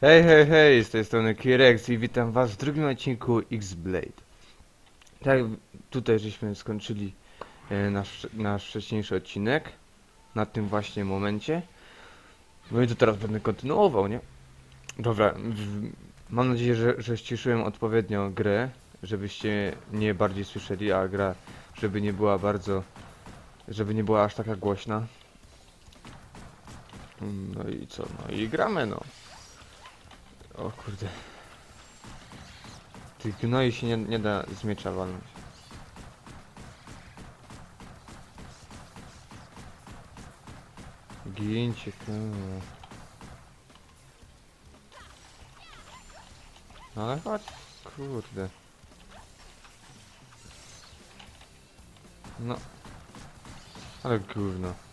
Hej, hej, hej, z tej strony Kirex i witam was w drugim odcinku X-Blade. Tak, tutaj żeśmy skończyli e, nasz, nasz wcześniejszy odcinek, na tym właśnie momencie. No i to teraz będę kontynuował, nie? Dobra, mam nadzieję, że, że ściszyłem odpowiednio grę, żebyście nie bardziej słyszeli, a gra, żeby nie była bardzo, żeby nie była aż taka głośna. No i co, no i gramy, no. O kurde. Tych gnoi się nie, nie da z miecza walnąć. Gincie, kurwa. No ale chodź, kurde. No. Ale gówno.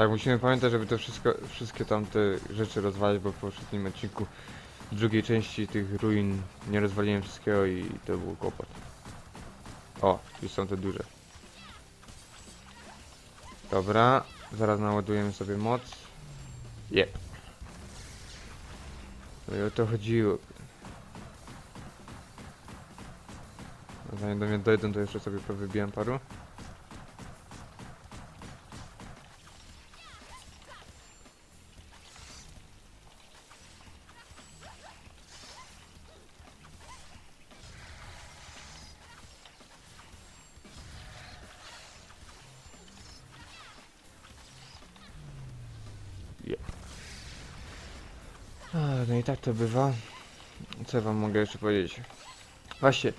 Tak, musimy pamiętać, żeby to wszystko, wszystkie tamte rzeczy rozwalić, bo w poprzednim odcinku w drugiej części tych ruin nie rozwaliłem wszystkiego i to był kłopot. O, tu są te duże. Dobra, zaraz naładujemy sobie moc. Jep. No i o to chodziło. Zanim do mnie dojdą, to jeszcze sobie powybijam paru. To bywa. Co ja wam mogę jeszcze powiedzieć? Właśnie,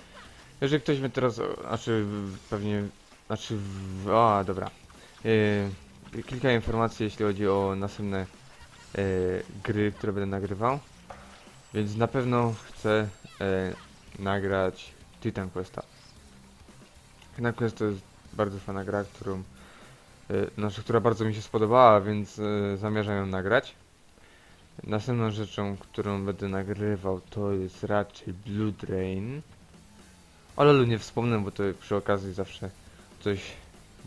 jeżeli ktoś mnie teraz, znaczy pewnie, znaczy, a dobra. Yy, kilka informacji jeśli chodzi o następne yy, gry, które będę nagrywał. Więc na pewno chcę yy, nagrać Titan Questa. Titan Quest to jest bardzo fajna gra, którą, yy, znaczy, która bardzo mi się spodobała, więc yy, zamierzam ją nagrać. Następną rzeczą, którą będę nagrywał, to jest raczej Blood Rain. O Lolu nie wspomnę, bo to przy okazji zawsze coś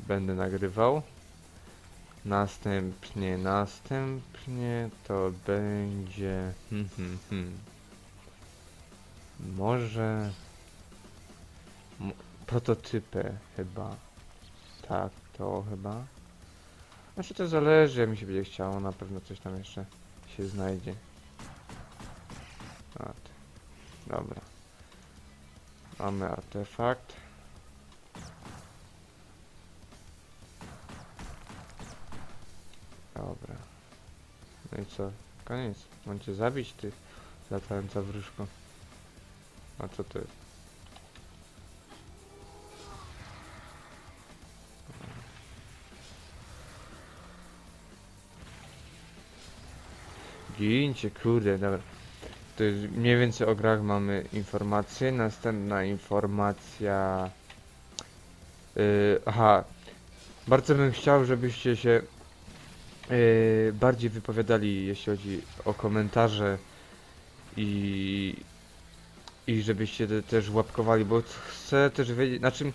będę nagrywał. Następnie, następnie to będzie... Hmm, hmm, hmm. Może... Mo prototypę chyba. Tak, to chyba. Znaczy to zależy, jak mi się będzie chciało, na pewno coś tam jeszcze się znajdzie. Dobra. Mamy artefakt. Dobra. No i co? Koniec. Mam cię zabić, ty latająca wróżko. A co to jest? Gincie, kurde, dobra. To jest mniej więcej o grach mamy informacje. Następna informacja. Yy, aha. Bardzo bym chciał, żebyście się yy, bardziej wypowiadali, jeśli chodzi o komentarze i, i żebyście te, też łapkowali, bo chcę też wiedzieć, znaczy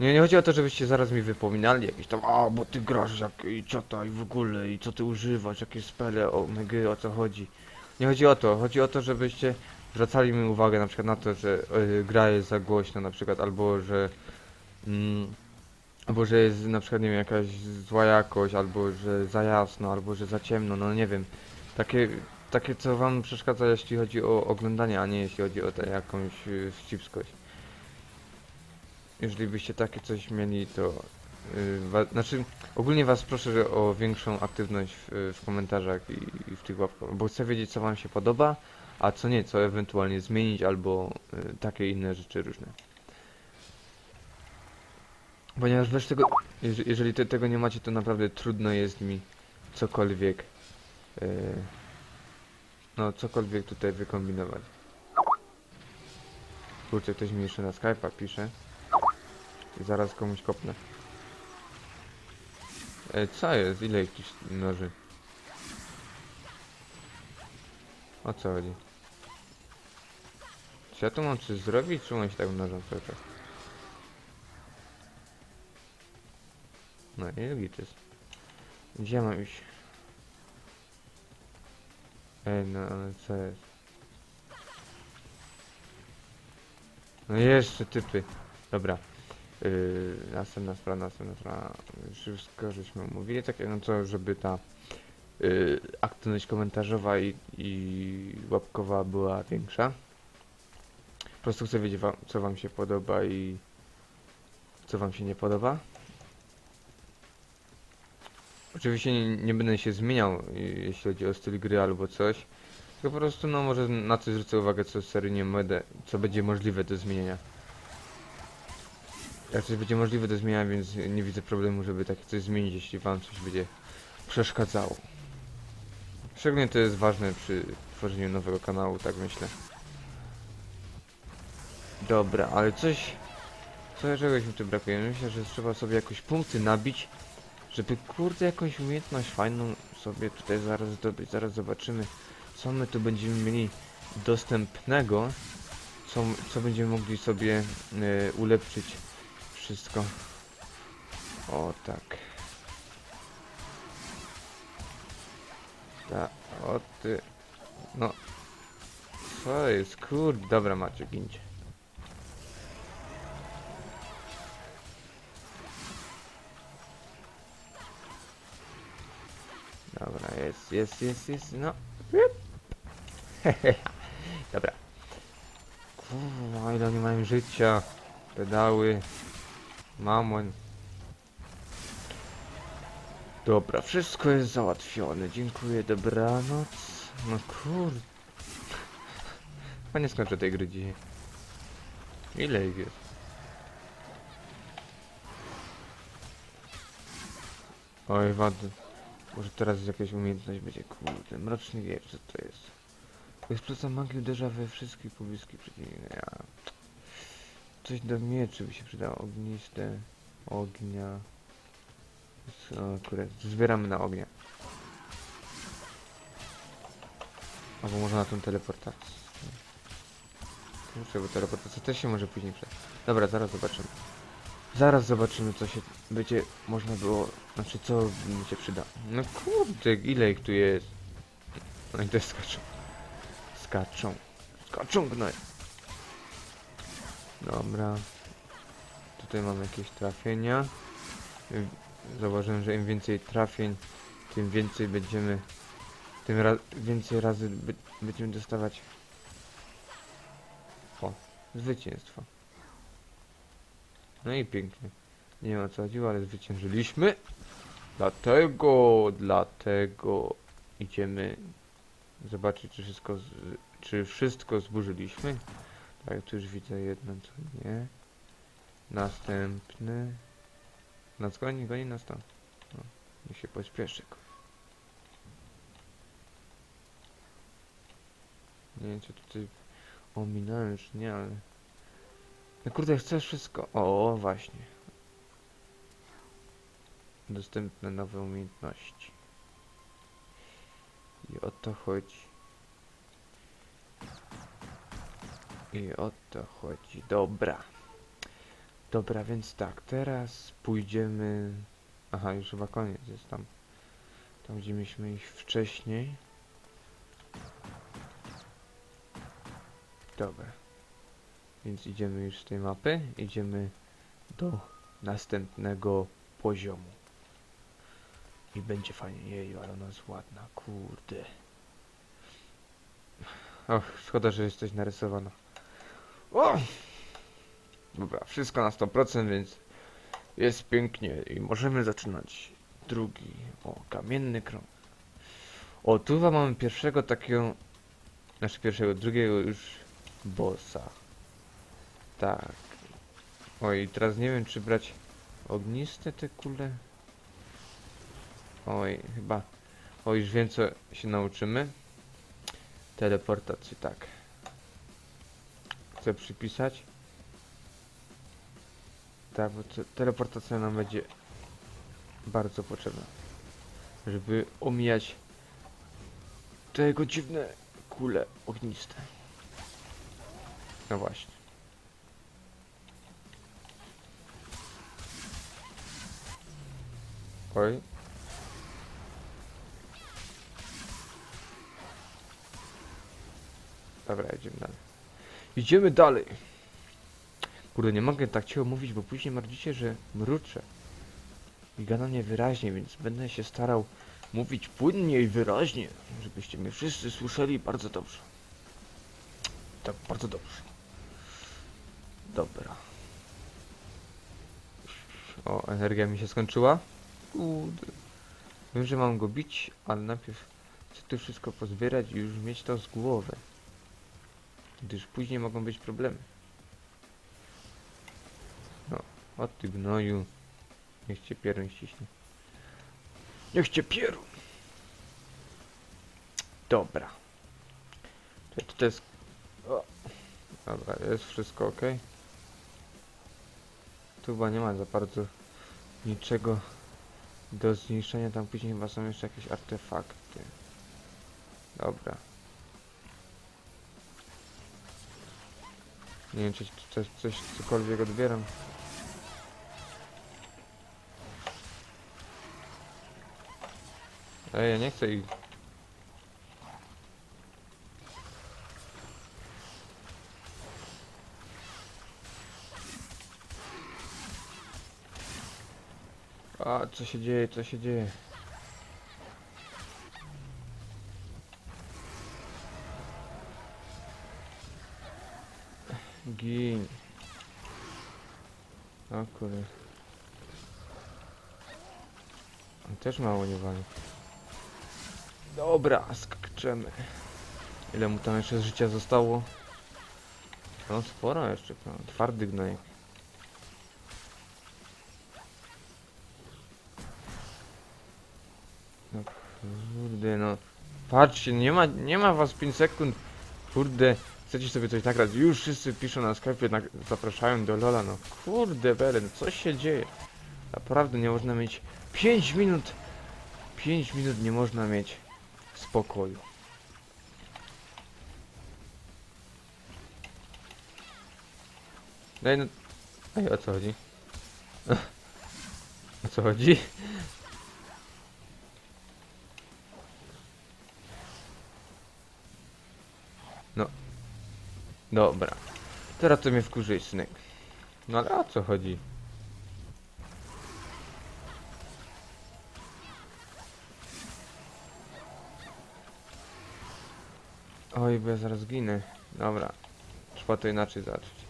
nie, nie chodzi o to, żebyście zaraz mi wypominali jakieś tam, a bo ty grasz jak i ciota i w ogóle i co ty używasz, jakie spele, o mega, o co chodzi. Nie chodzi o to, chodzi o to, żebyście zwracali mi uwagę na przykład na to, że y, gra jest za głośna na przykład, albo że mm, albo że jest na przykład nie wiem, jakaś zła jakość, albo że za jasno, albo że za ciemno, no nie wiem. Takie, takie co wam przeszkadza jeśli chodzi o oglądanie, a nie jeśli chodzi o tę jakąś y. Jeżeli byście takie coś mieli, to yy, wa- znaczy ogólnie was proszę o większą aktywność w, w komentarzach i, i w tych łapkach, bo chcę wiedzieć co wam się podoba, a co nie, co ewentualnie zmienić albo y, takie inne rzeczy różne. Ponieważ bez tego, jeżeli, jeżeli te, tego nie macie, to naprawdę trudno jest mi cokolwiek, yy, no cokolwiek tutaj wykombinować. Kurczę, ktoś mi jeszcze na Skype'a pisze. Zaraz komuś kopnę. E, co jest? Ile ich tu noży? O co chodzi? Czy ja tu mam coś zrobić, czy mam się tak mnożą cały czas? No i jest. Gdzie mam iść? Ej, no ale co jest? No jeszcze typy. Dobra. Yy, następna sprawa, następna sprawa. Już Wszystko żeśmy omówili, takie no co, żeby ta yy, aktywność komentarzowa i, i łapkowa była większa. Po prostu chcę wiedzieć, wam, co wam się podoba i co wam się nie podoba. Oczywiście nie, nie będę się zmieniał, jeśli chodzi o styl gry albo coś. Tylko po prostu, no może na coś zwrócę uwagę, co serii nie będę, co będzie możliwe do zmienienia. Jak coś będzie możliwe do zmienienia, więc nie widzę problemu, żeby takie coś zmienić, jeśli wam coś będzie przeszkadzało. Szczególnie to jest ważne przy tworzeniu nowego kanału, tak myślę. Dobra, ale coś... Co czegoś mi tu brakuje? Myślę, że trzeba sobie jakoś punkty nabić, żeby kurde jakąś umiejętność fajną sobie tutaj zaraz zdobyć. Zaraz zobaczymy, co my tu będziemy mieli dostępnego, co, co będziemy mogli sobie e, ulepszyć wszystko. O tak. Tak, o ty. No. Co jest? Kurde, dobra Maciek, gincie. Dobra, jest, jest, jest, jest, no. Dobra. Kurwa, ile oni mają życia. Pedały. Mamoń. Dobra, wszystko jest załatwione. Dziękuję, dobranoc. No kurde. Chyba nie skończę tej gry dzisiaj. Ile jest? Oj, wady. Może teraz jakaś umiejętność będzie, kurde, mroczny wiek, co to jest? Eksplosa magii uderza we wszystkich pobliskich przeciwników. Ja... Coś do mieczy by się przydało, ogniste, ognia... O, kurde, zbieramy na ognia. Albo może na tą teleportację. Kurczę, bo teleportacja też się może później przejść. Dobra, zaraz zobaczymy. Zaraz zobaczymy, co się będzie można było, znaczy co mi się przyda. No kurde, ile ich tu jest? No i też skaczą. Skaczą. Skaczą gnoj. Dobra. Tutaj mamy jakieś trafienia. Zauważyłem, że im więcej trafień, tym więcej będziemy, tym ra więcej razy by będziemy dostawać. O, zwycięstwo. No i pięknie. Nie wiem o co chodziło, ale zwyciężyliśmy. Dlatego, dlatego idziemy zobaczyć, czy wszystko, czy wszystko zburzyliśmy. Tak, tu już widzę jedno, co nie. Następny. Nas goni, goni nas tam. No, niech się pośpieszy. Nie wiem, czy tutaj ominąłem, czy nie, ale... No kurde, chcesz wszystko. O, właśnie. Dostępne nowe umiejętności. I o to chodzi. I o to chodzi. Dobra. Dobra, więc tak, teraz pójdziemy... Aha, już chyba koniec jest tam. Tam, gdzie mieliśmy iść wcześniej. Dobra. Więc idziemy już z tej mapy, idziemy do następnego poziomu. I będzie fajnie, jeju, ale ona jest ładna, kurde. Och, szkoda, że jesteś narysowana. O! Dobra, wszystko na 100%, więc jest pięknie i możemy zaczynać drugi, o, kamienny krąg. O, tu mamy pierwszego takiego, znaczy pierwszego, drugiego już bossa. Tak. Oj, teraz nie wiem, czy brać ogniste te kule. Oj, chyba. O, już wiem, co się nauczymy. Teleportacji, tak. Chcę przypisać. Tak, bo te- teleportacja nam będzie bardzo potrzebna. Żeby omijać te jego dziwne kule ogniste. No właśnie. Oj. Dobra, idziemy dalej. Idziemy dalej. Kurde, nie mogę tak cicho mówić, bo później martwicie, że mruczę. I gadam niewyraźnie, więc będę się starał mówić płynnie i wyraźnie, żebyście mnie wszyscy słyszeli bardzo dobrze. Tak, bardzo dobrze. Dobra. O, energia mi się skończyła. Kurde. Wiem, że mam go bić, ale najpierw chcę tu wszystko pozbierać i już mieć to z głowy. Gdyż później mogą być problemy. No, o ty gnoju. Niech cię pierun ściśnie. Niech cię pierun! Dobra. Czy to jest... O. Dobra, jest wszystko ok. Tu chyba nie ma za bardzo niczego do zniszczenia. Tam później chyba są jeszcze jakieś artefakty. Dobra. Nie wiem, czy coś, coś cokolwiek odbieram. Ej, ja nie chcę ich. A, co się dzieje, co się dzieje? Gin. O kurde. On też mało nie wali. Dobra, skaczemy. Ile mu tam jeszcze z życia zostało? No sporo jeszcze, no, twardy gnoj. No kurde no. Patrzcie, nie ma, nie ma was 5 sekund. Kurde, chcecie sobie coś nagrać. Już wszyscy piszą na Skype, nag- zapraszają do Lola. No kurde belen, co się dzieje? Naprawdę nie można mieć 5 minut. 5 minut nie można mieć spokoju. Daj no... Ej, o co chodzi? O co chodzi? Dobra. Teraz to mnie wkurzyć, synek. No ale o co chodzi? Oj, bo ja zaraz ginę. Dobra. Trzeba to inaczej zacząć.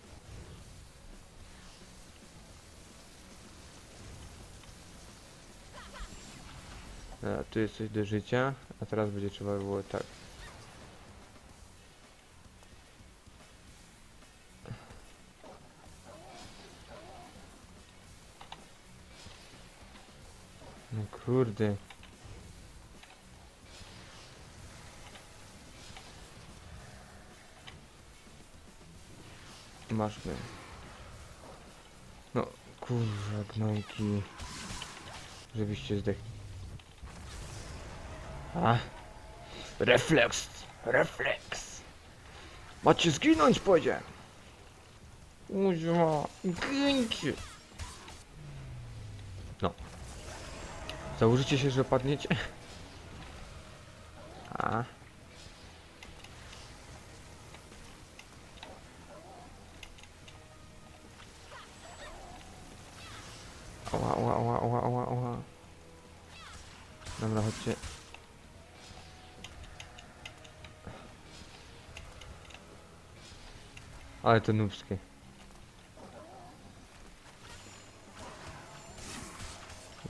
Dobra, tu jest coś do życia, a teraz będzie trzeba było tak. Kurde. Masz mnie. No, kurwa, gnojki. Żebyście zdechli. A? Refleks! Refleks! Macie zginąć, powiedziałem! Uzma, gincie! Założycie się, że padniecie? A? Ała, ała, ała, ała, ała, ała. Dobra, chodźcie. Ale to nubskie.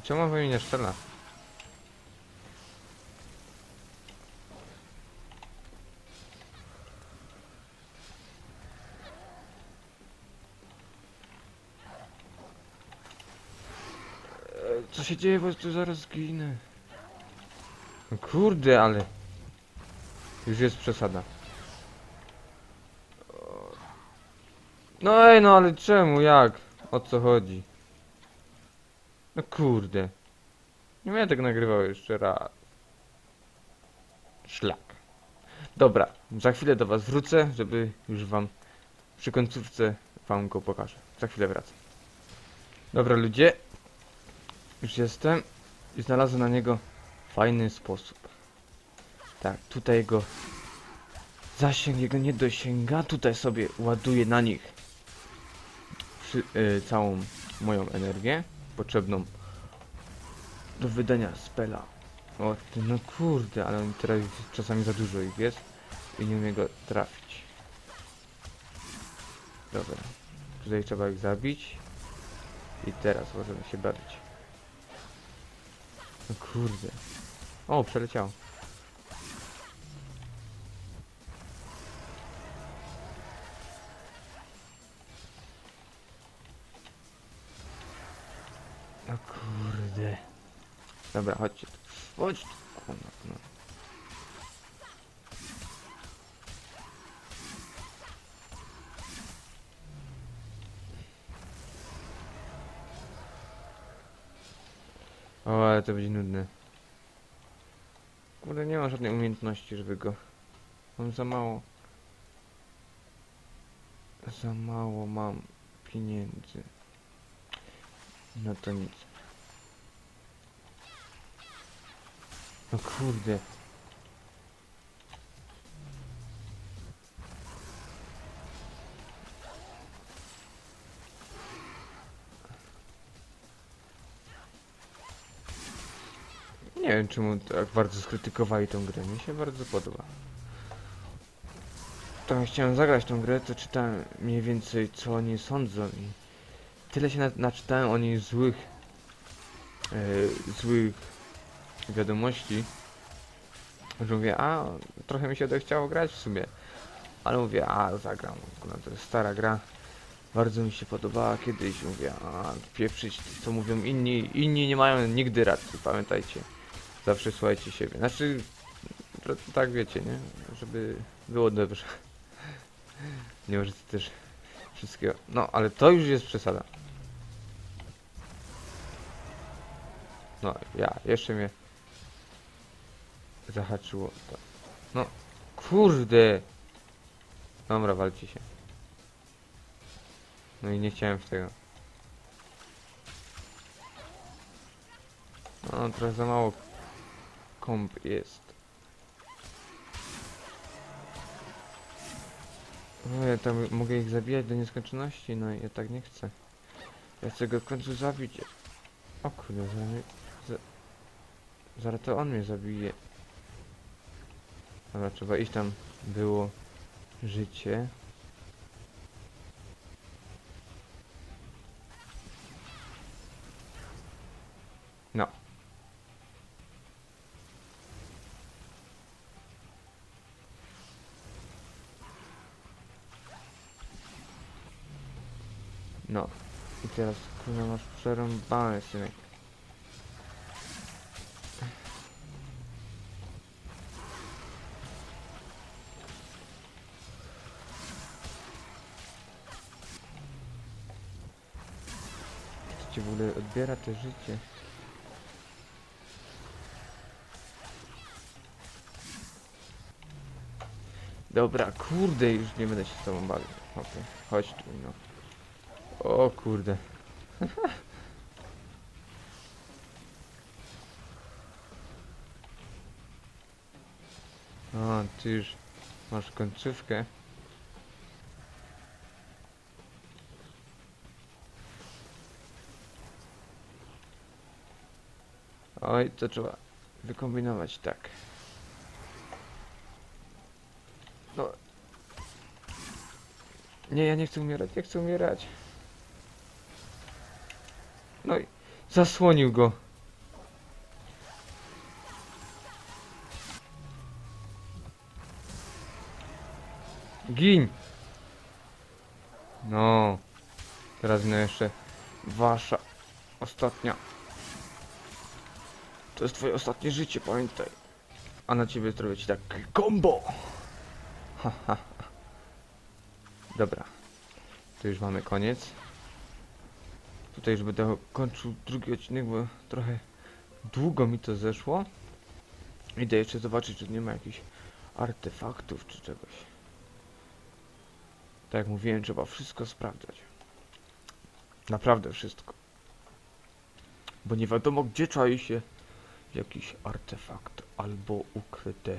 Czemu we mnie nie strzela? Co się dzieje, bo tu zaraz zginę. No kurde, ale... Już jest przesada. No ej, no ale czemu, jak? O co chodzi? No kurde. Nie będę tak nagrywał jeszcze raz. Szlak. Dobra, za chwilę do was wrócę, żeby już wam przy końcówce wam go pokażę. Za chwilę wracam. Dobra ludzie. Już jestem i znalazłem na niego fajny sposób. Tak, tutaj go zasięg jego nie dosięga. Tutaj sobie ładuję na nich przy, y, całą moją energię potrzebną do wydania spela. O ty, no kurde, ale teraz czasami za dużo ich jest i nie umiem go trafić. Dobra, tutaj trzeba ich zabić i teraz możemy się bawić. No kurde. O, przeleciał. No kurde. Dobra, chodźcie tu. Chodź tu. O, no. O, ale to będzie nudne. Kurde, nie mam żadnej umiejętności, żeby go... Mam za mało... Za mało mam pieniędzy. No to nic. No kurde. Nie wiem czemu tak bardzo skrytykowali tą grę. Mi się bardzo podoba. To chciałem zagrać tą grę, to czytałem mniej więcej co oni sądzą i tyle się na, naczytałem o niej złych e, złych wiadomości, że mówię, a trochę mi się chciało grać w sumie. Ale mówię, a zagram, to jest stara gra. Bardzo mi się podobała kiedyś, mówię, a pieprzyć co mówią inni, inni nie mają nigdy racji, pamiętajcie. Zawsze słuchajcie siebie. Znaczy, tak wiecie, nie? Żeby było dobrze. Nie możecie też wszystkiego. No, ale to już jest przesada. No, ja, jeszcze mnie zahaczyło to. No, kurde! Dobra, walcie się. No i nie chciałem w tego. No, trochę za mało komp jest. No, ja tam mogę ich zabijać do nieskończoności, no ja tak nie chcę. Ja chcę go w końcu zabić. O kurde, zaraz, zaraz to on mnie zabije. Dobra, trzeba iść tam. Było życie. No. No. I teraz kurwa masz przerąbane synek. Odbiera to życie? Dobra, kurde, już nie będę się z tobą bawił. Okej, chodź tu, no. O kurde. O, ty już masz końcówkę. Oj, to trzeba wykombinować tak. No. Nie, ja nie chcę umierać, nie chcę umierać. No i zasłonił go. Gin! No. Teraz no jeszcze wasza ostatnia. To jest twoje ostatnie życie, pamiętaj. A na ciebie zrobię ci tak combo! Dobra. To już mamy koniec. Tutaj już będę kończył drugi odcinek, bo trochę długo mi to zeszło. Idę jeszcze zobaczyć, czy nie ma jakichś artefaktów czy czegoś. Tak jak mówiłem, trzeba wszystko sprawdzać. Naprawdę wszystko. Bo nie wiadomo, gdzie czai się jakiś artefakt albo ukryte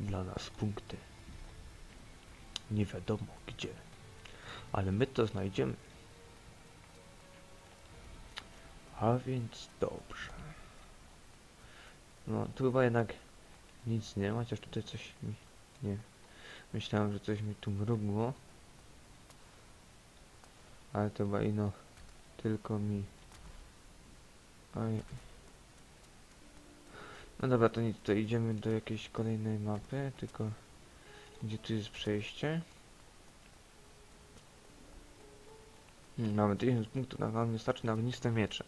dla nas punkty. nie wiadomo gdzie. Ale my to znajdziemy. A więc dobrze. No, tu chyba jednak nic nie ma, chociaż tutaj coś mi... Nie. Myślałem, że coś mi tu mrugło. Ale to chyba ino tylko mi... Oj. No dobra, to nic, to idziemy do jakiejś kolejnej mapy, tylko... Gdzie tu jest przejście? Hmm, mamy 1000 punktów, na nam wystarczy na ogniste miecze.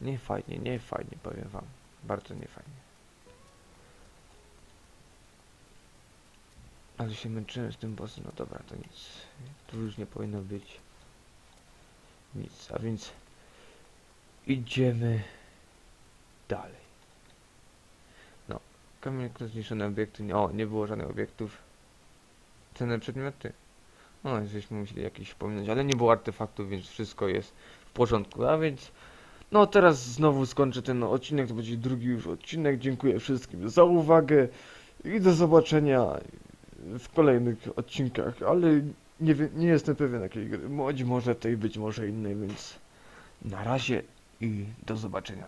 Nie fajnie, nie fajnie, powiem wam. Bardzo nie fajnie. Ale się męczyłem z tym bossem, no dobra, to nic. Tu już nie powinno być nic, a więc idziemy dalej. Kamień zniszczone obiekty, nie, o, nie było żadnych obiektów. Cenne przedmioty. No, żeśmy musieli jakieś pominąć, ale nie było artefaktów, więc wszystko jest w porządku, a więc no teraz znowu skończę ten odcinek, to będzie drugi już odcinek. Dziękuję wszystkim za uwagę i do zobaczenia w kolejnych odcinkach, ale nie, nie jestem pewien jakiej gry. Być może tej, być może innej, więc na razie i do zobaczenia.